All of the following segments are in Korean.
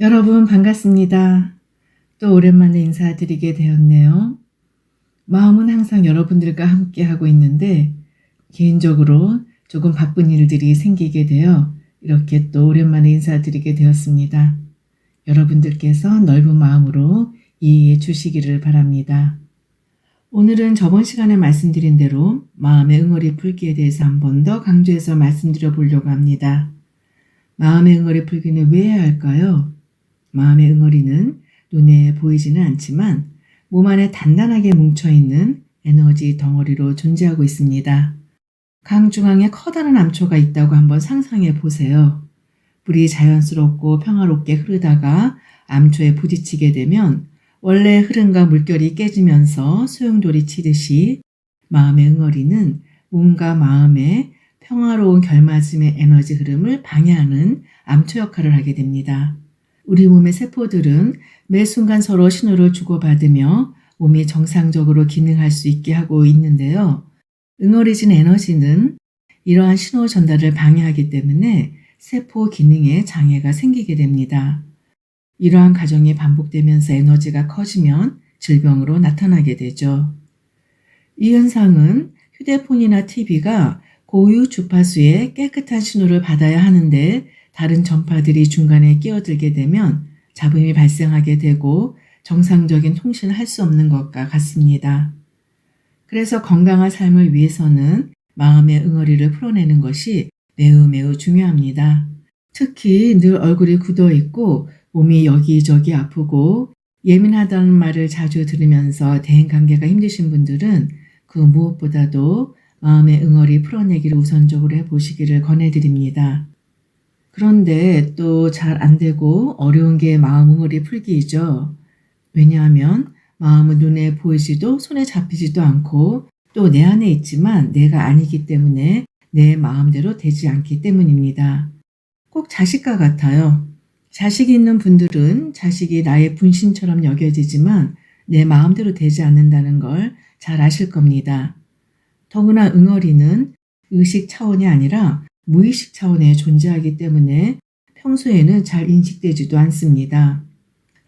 여러분 반갑습니다. 또 오랜만에 인사드리게 되었네요. 마음은 항상 여러분들과 함께 하고 있는데 개인적으로 조금 바쁜 일들이 생기게 되어 이렇게 또 오랜만에 인사드리게 되었습니다. 여러분들께서 넓은 마음으로 이해해 주시기를 바랍니다. 오늘은 저번 시간에 말씀드린 대로 마음의 응어리 풀기에 대해서 한 번 더 강조해서 말씀드려 보려고 합니다. 마음의 응어리 풀기는 왜 해야 할까요? 마음의 응어리는 눈에 보이지는 않지만 몸 안에 단단하게 뭉쳐있는 에너지 덩어리로 존재하고 있습니다. 강 중앙에 커다란 암초가 있다고 한번 상상해 보세요. 물이 자연스럽고 평화롭게 흐르다가 암초에 부딪히게 되면 원래 흐름과 물결이 깨지면서 소용돌이 치듯이 마음의 응어리는 몸과 마음의 평화로운 결맞음의 에너지 흐름을 방해하는 암초 역할을 하게 됩니다. 우리 몸의 세포들은 매 순간 서로 신호를 주고받으며 몸이 정상적으로 기능할 수 있게 하고 있는데요. 응어리진 에너지는 이러한 신호 전달을 방해하기 때문에 세포 기능에 장애가 생기게 됩니다. 이러한 과정이 반복되면서 에너지가 커지면 질병으로 나타나게 되죠. 이 현상은 휴대폰이나 TV가 고유 주파수의 깨끗한 신호를 받아야 하는데 다른 전파들이 중간에 끼어들게 되면 잡음이 발생하게 되고 정상적인 통신을 할 수 없는 것과 같습니다. 그래서 건강한 삶을 위해서는 마음의 응어리를 풀어내는 것이 매우 매우 중요합니다. 특히 늘 얼굴이 굳어 있고 몸이 여기저기 아프고 예민하다는 말을 자주 들으면서 대인관계가 힘드신 분들은 그 무엇보다도 마음의 응어리 풀어내기를 우선적으로 해보시기를 권해드립니다. 그런데 또 잘 안 되고 어려운 게 마음 응어리 풀기이죠. 왜냐하면 마음은 눈에 보이지도 손에 잡히지도 않고 또 내 안에 있지만 내가 아니기 때문에 내 마음대로 되지 않기 때문입니다. 꼭 자식과 같아요. 자식이 있는 분들은 자식이 나의 분신처럼 여겨지지만 내 마음대로 되지 않는다는 걸 잘 아실 겁니다. 더구나 응어리는 의식 차원이 아니라 무의식 차원에 존재하기 때문에 평소에는 잘 인식되지도 않습니다.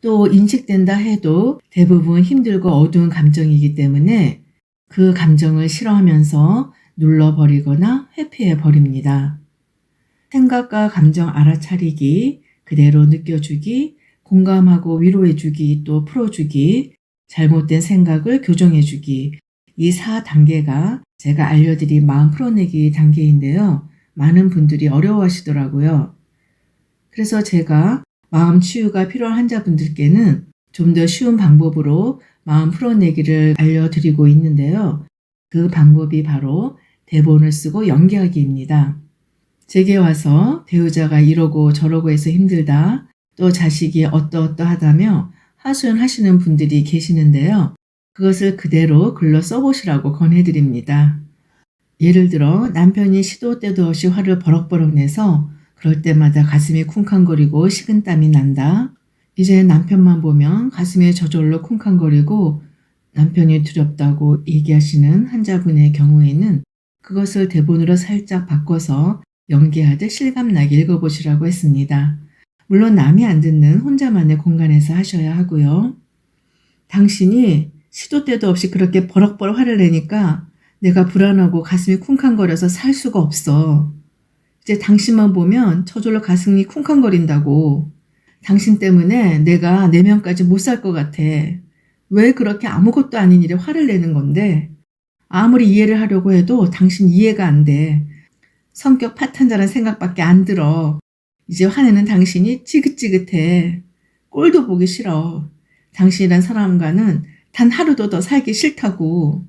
또 인식된다 해도 대부분 힘들고 어두운 감정이기 때문에 그 감정을 싫어하면서 눌러버리거나 회피해버립니다. 생각과 감정 알아차리기, 그대로 느껴주기, 공감하고 위로해주기, 또 풀어주기, 잘못된 생각을 교정해주기, 이 4단계가 제가 알려드린 마음 풀어내기 단계인데요. 많은 분들이 어려워하시더라고요. 그래서 제가 마음 치유가 필요한 환자분들께는 좀 더 쉬운 방법으로 마음 풀어내기를 알려드리고 있는데요. 그 방법이 바로 대본을 쓰고 연기하기입니다. 제게 와서 배우자가 이러고 저러고 해서 힘들다, 또 자식이 어떠어떠하다며 하소연하시는 분들이 계시는데요. 그것을 그대로 글로 써보시라고 권해드립니다. 예를 들어 남편이 시도 때도 없이 화를 버럭버럭 내서 그럴 때마다 가슴이 쿵쾅거리고 식은땀이 난다. 이제 남편만 보면 가슴이 저절로 쿵쾅거리고 남편이 두렵다고 얘기하시는 환자분의 경우에는 그것을 대본으로 살짝 바꿔서 연기하듯 실감나게 읽어보시라고 했습니다. 물론 남이 안 듣는 혼자만의 공간에서 하셔야 하고요. 당신이 시도 때도 없이 그렇게 버럭버럭 화를 내니까 내가 불안하고 가슴이 쿵쾅거려서 살 수가 없어. 이제 당신만 보면 저절로 가슴이 쿵쾅거린다고. 당신 때문에 내가 내면까지 못 살 것 같아. 왜 그렇게 아무것도 아닌 일에 화를 내는 건데? 아무리 이해를 하려고 해도 당신 이해가 안 돼. 성격 파탄자란 생각밖에 안 들어. 이제 화내는 당신이 찌긋찌긋해. 꼴도 보기 싫어. 당신이란 사람과는 단 하루도 더 살기 싫다고.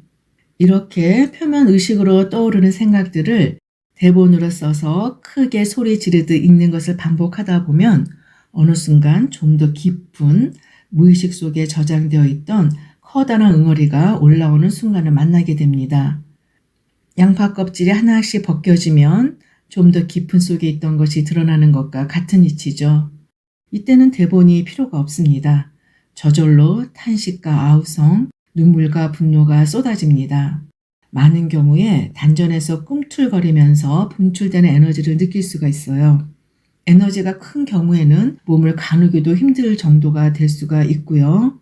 이렇게 표면 의식으로 떠오르는 생각들을 대본으로 써서 크게 소리 지르듯 읽는 것을 반복하다 보면 어느 순간 좀 더 깊은 무의식 속에 저장되어 있던 커다란 응어리가 올라오는 순간을 만나게 됩니다. 양파 껍질이 하나씩 벗겨지면 좀 더 깊은 속에 있던 것이 드러나는 것과 같은 이치죠. 이때는 대본이 필요가 없습니다. 저절로 탄식과 아우성, 눈물과 분노가 쏟아집니다. 많은 경우에 단전에서 꿈틀거리면서 분출되는 에너지를 느낄 수가 있어요. 에너지가 큰 경우에는 몸을 가누기도 힘들 정도가 될 수가 있고요.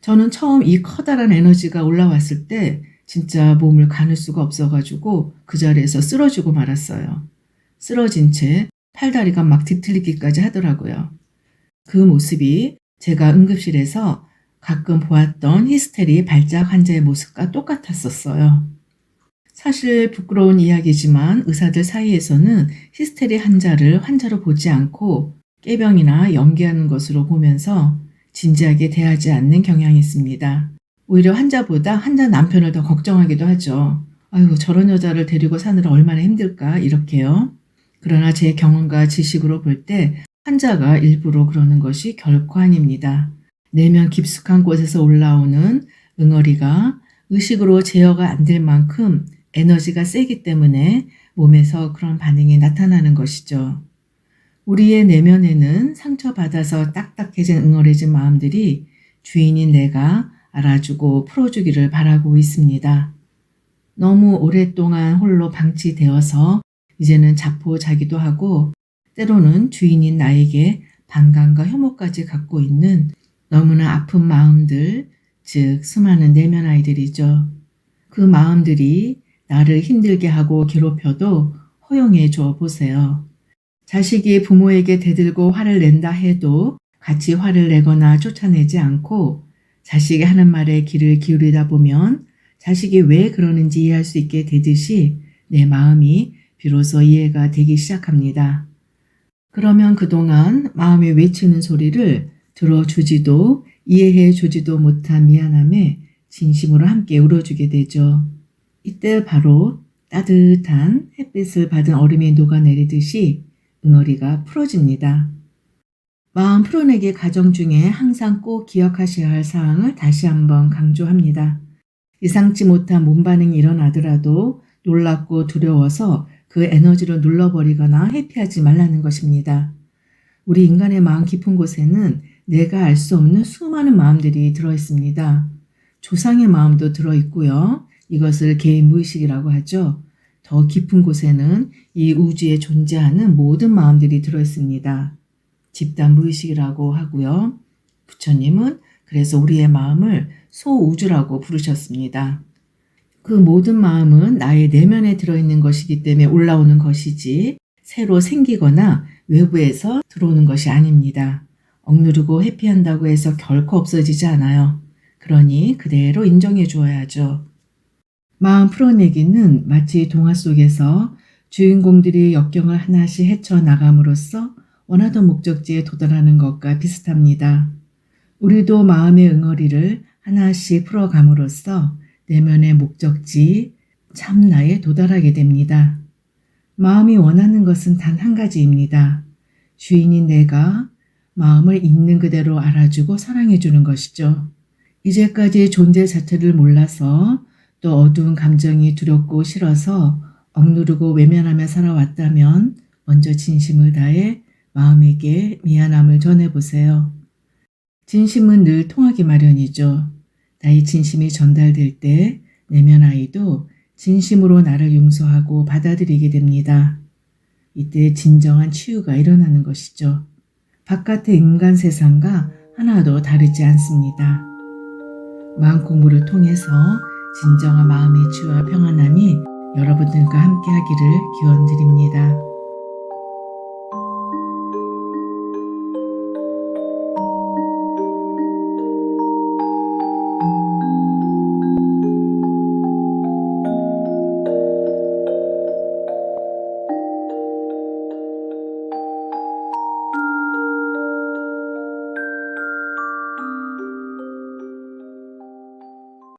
저는 처음 이 커다란 에너지가 올라왔을 때 진짜 몸을 가눌 수가 없어가지고 그 자리에서 쓰러지고 말았어요. 쓰러진 채 팔다리가 막 뒤틀리기까지 하더라고요. 그 모습이 제가 응급실에서 가끔 보았던 히스테리 발작 환자의 모습과 똑같았었어요. 사실 부끄러운 이야기지만 의사들 사이에서는 히스테리 환자를 환자로 보지 않고 깨병이나 연기하는 것으로 보면서 진지하게 대하지 않는 경향이 있습니다. 오히려 환자보다 환자 남편을 더 걱정하기도 하죠. 아이고, 저런 여자를 데리고 사느라 얼마나 힘들까, 이렇게요. 그러나 제 경험과 지식으로 볼 때 환자가 일부러 그러는 것이 결코 아닙니다. 내면 깊숙한 곳에서 올라오는 응어리가 의식으로 제어가 안 될 만큼 에너지가 세기 때문에 몸에서 그런 반응이 나타나는 것이죠. 우리의 내면에는 상처받아서 딱딱해진 응어리진 마음들이 주인인 내가 알아주고 풀어주기를 바라고 있습니다. 너무 오랫동안 홀로 방치되어서 이제는 자포자기도 하고 때로는 주인인 나에게 반감과 혐오까지 갖고 있는 너무나 아픈 마음들, 즉 수많은 내면 아이들이죠. 그 마음들이 나를 힘들게 하고 괴롭혀도 허용해 줘 보세요. 자식이 부모에게 대들고 화를 낸다 해도 같이 화를 내거나 쫓아내지 않고 자식이 하는 말에 귀를 기울이다 보면 자식이 왜 그러는지 이해할 수 있게 되듯이 내 마음이 비로소 이해가 되기 시작합니다. 그러면 그동안 마음이 외치는 소리를 들어주지도 이해해 주지도 못한 미안함에 진심으로 함께 울어주게 되죠. 이때 바로 따뜻한 햇빛을 받은 얼음이 녹아내리듯이 응어리가 풀어집니다. 마음 풀어내기 과정 중에 항상 꼭 기억하셔야 할 사항을 다시 한번 강조합니다. 예상치 못한 몸 반응이 일어나더라도 놀랍고 두려워서 그 에너지를 눌러버리거나 회피하지 말라는 것입니다. 우리 인간의 마음 깊은 곳에는 내가 알 수 없는 수많은 마음들이 들어 있습니다. 조상의 마음도 들어 있고요. 이것을 개인 무의식이라고 하죠. 더 깊은 곳에는 이 우주에 존재하는 모든 마음들이 들어 있습니다. 집단 무의식이라고 하고요. 부처님은 그래서 우리의 마음을 소우주라고 부르셨습니다. 그 모든 마음은 나의 내면에 들어있는 것이기 때문에 올라오는 것이지 새로 생기거나 외부에서 들어오는 것이 아닙니다. 억누르고 회피한다고 해서 결코 없어지지 않아요. 그러니 그대로 인정해 주어야죠. 마음 풀어내기는 마치 동화 속에서 주인공들이 역경을 하나씩 헤쳐나감으로써 원하던 목적지에 도달하는 것과 비슷합니다. 우리도 마음의 응어리를 하나씩 풀어감으로써 내면의 목적지, 참나에 도달하게 됩니다. 마음이 원하는 것은 단 한 가지입니다. 주인인 내가 마음을 있는 그대로 알아주고 사랑해주는 것이죠. 이제까지 존재 자체를 몰라서 또 어두운 감정이 두렵고 싫어서 억누르고 외면하며 살아왔다면 먼저 진심을 다해 마음에게 미안함을 전해보세요. 진심은 늘 통하기 마련이죠. 나의 진심이 전달될 때 내면 아이도 진심으로 나를 용서하고 받아들이게 됩니다. 이때 진정한 치유가 일어나는 것이죠. 바깥의 인간 세상과 하나도 다르지 않습니다. 마음 공부를 통해서 진정한 마음의 치유와 평안함이 여러분들과 함께 하기를 기원드립니다.